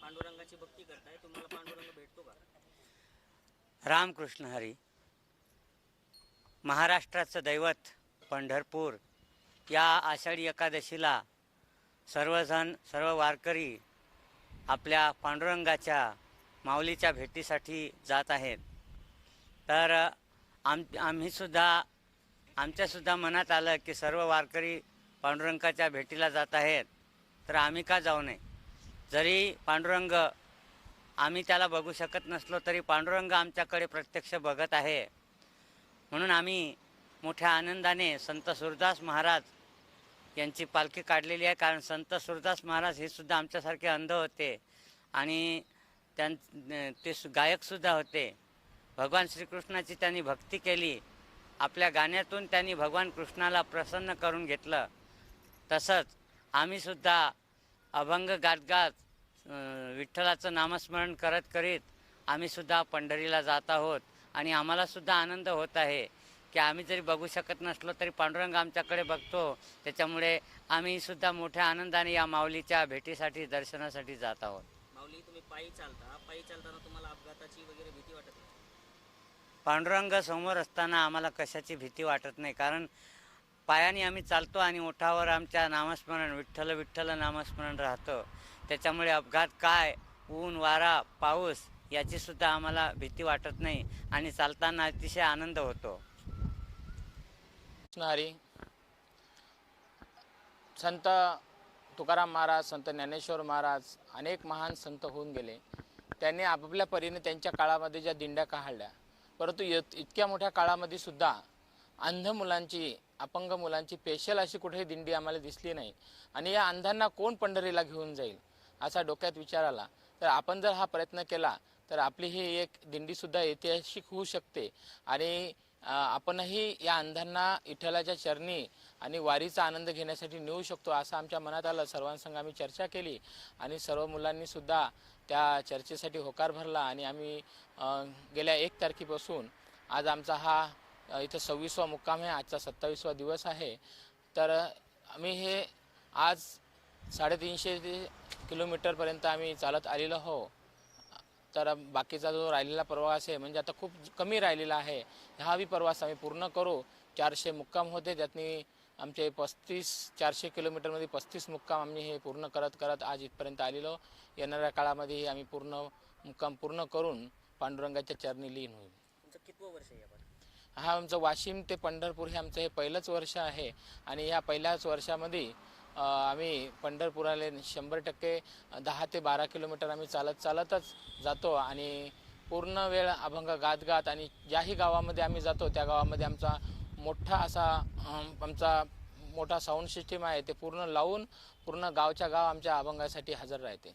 पांडुरंगाची भक्ती करताय तुम्हाला पांडुरंग भेटतो का रामकृष्ण हरी महाराष्ट्राचं दैवत पंढरपूर या आषाढी एकादशीला सर्वजण सर्व वारकरी आपल्या पांडुरंगाच्या माऊलीच्या भेटीसाठी जात आहेत. तर आम आम्हीसुद्धा आमच्यासुद्धा मनात आलं की सर्व वारकरी पांडुरंगाच्या भेटीला जात आहेत तर आम्ही का जाऊ नये? जरी पांडुरंग आम्ही त्याला बघू शकत नसलो तरी पांडुरंग आमच्याकडे प्रत्यक्ष बघत आहे. म्हणून आम्ही मोठ्या आनंदाने संत सुरदास महाराज यांची पालखी काढलेली आहे कारण संत सुरदास महाराज हे सुद्धा आमच्यासारखे अंध होते आणि त्यां ते सु- गायकसुद्धा होते. भगवान श्रीकृष्णाची त्यांनी भक्ती केली. आपल्या गाण्यातून त्यांनी भगवान कृष्णाला प्रसन्न करून घेतलं. तसंच आम्हीसुद्धा अभंग गात गात विठ्ठलाचं नामस्मरण करत करीत आम्हीसुद्धा पंढरीला जात आहोत. आणि आम्हालासुद्धा आनंद होत आहे की आम्ही जरी बघू शकत नसलो तरी पांडुरंग आमच्याकडे बघतो. त्याच्यामुळे आम्हीसुद्धा मोठ्या आनंदाने या माऊलीच्या भेटीसाठी दर्शनासाठी जात आहोत. माऊली तुम्ही पायी चालता. पायी चालताना तुम्हाला अपघाताची वगैरे भीती वाटत नाही? पांडुरंग समोर असताना आम्हाला कशाची भीती वाटत नाही. कारण पायाने आम्ही चालतो आणि ओठावर आमच्या नामस्मरण विठ्ठल विठ्ठल नामस्मरण राहतं. त्याच्यामुळे अपघात काय ऊन वारा पाऊस याचीसुद्धा आम्हाला भीती वाटत नाही आणि चालताना अतिशय आनंद होतो. संत तुकाराम महाराज संत ज्ञानेश्वर महाराज अनेक महान संत होऊन गेले. त्यांनी आपापल्या परीने त्यांच्या काळामध्ये ज्या दिंड्या काढल्या परंतु इत- इतक्या मोठ्या काळामध्ये सुद्धा अंध मुलांची अपंग मुलांची स्पेशल अशी कुठेही दिंडी आम्हाला दिसली नाही. आणि या अंधांना कोण पंढरीला घेऊन जाईल? असा डोक्यात विचार आला. तर आपण जर हा प्रयत्न केला तर आपली ही एक दिंडीसुद्धा ऐतिहासिक होऊ शकते. आणि आपणही या अंधांना इठ्ठलाच्या चरणी आणि वारीचा आनंद घेण्यासाठी नेऊ शकतो असं आमच्या मनात आलं. सर्वांसंग आम्ही चर्चा केली आणि सर्व मुलांनी सुद्धा त्या चर्चेसाठी होकार भरला आणि आम्ही गेल्या एक तारखेपासून आज आमचा हा इथं सव्वीसवा मुक्काम आहे. आजचा सत्तावीसवा दिवस आहे. तर आम्ही हे आज साडेतीनशे ते किलोमीटरपर्यंत आम्ही चालत आलेलो हो. तर बाकीचा जो राहिलेला प्रवास आहे म्हणजे आता खूप कमी राहिलेला आहे हाही प्रवास आम्ही पूर्ण करू. चारशे मुक्काम होते त्यातनी आमचे पस्तीस चारशे किलोमीटरमध्ये पस्तीस मुक्काम आम्ही हे पूर्ण करत करत आज इथपर्यंत आलेलो. येणाऱ्या काळामध्ये आम्ही पूर्ण मुक्काम पूर्ण करून पांडुरंगाच्या चरणी लीन होईल. कितवं वर्ष आहे आपण हा आमचं वाशिम ते पंढरपूर हे आमचं हे पहिलंच वर्ष आहे. आणि या पहिल्याच वर्षामध्ये आम्ही पंढरपुराला शंभर टक्के दहा ते बारा किलोमीटर आम्ही चालत चालतच जातो. आणि पूर्ण वेळ अभंग गात गात आणि ज्याही गावामध्ये आम्ही जातो त्या गावामध्ये आमचा मोठा असा आमचा मोठा साऊंड सिस्टीम आहे ते पूर्ण लावून पूर्ण गावच्या गाव आमच्या अभंगासाठी हजर राहते.